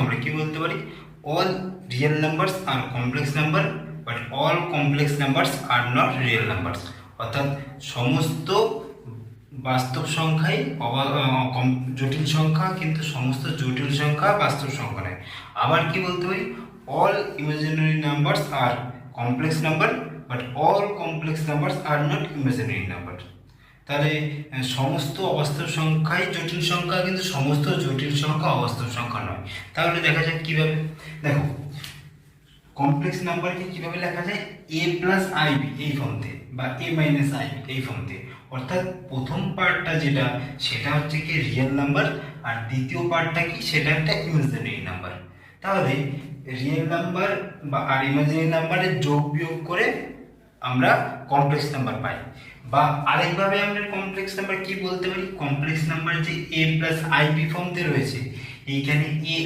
আমরা কি বলতে পারি? All real numbers are complex number but all complex numbers are not real numbers অর্থাৎ সমস্ত বাস্তব সংখ্যাই জটিল সংখ্যা, কিন্তু সমস্ত জটিল সংখ্যা বাস্তব সংখ্যা নয়। আবার কি বলতে পারি? All imaginary numbers are complex number but all complex numbers are not imaginary number তাহলে সমস্ত অবাস্তব সংখ্যাই জটিল সংখ্যা, কিন্তু সমস্ত জটিল সংখ্যা অবাস্তব সংখ্যা নয়। তাহলে দেখা যাক কীভাবে, দেখো কমপ্লেক্স নাম্বারকে কীভাবে লেখা যায়? এ প্লাস আইবি এই ফর্মতে বা এ মাইনাস আইবি এই ফর্মতে অর্থাৎ প্রথম পার্টটা যেটা, সেটা হচ্ছে কি রিয়েল নাম্বার আর দ্বিতীয় পার্টটা কি? সেটা একটা ইমাজিনারি নাম্বার তাহলে রিয়েল নাম্বার বা আর ইমাজিনারি নাম্বারের যোগ বিয়োগ করে আমরা কমপ্লেক্স নাম্বার পাই। বা আরেকভাবে আমরা কমপ্লেক্স নাম্বার কি বলতে পারি? কমপ্লেক্স নাম্বার যে এ প্লাস আইবি ফর্মতে রয়েছে, এইখানে এ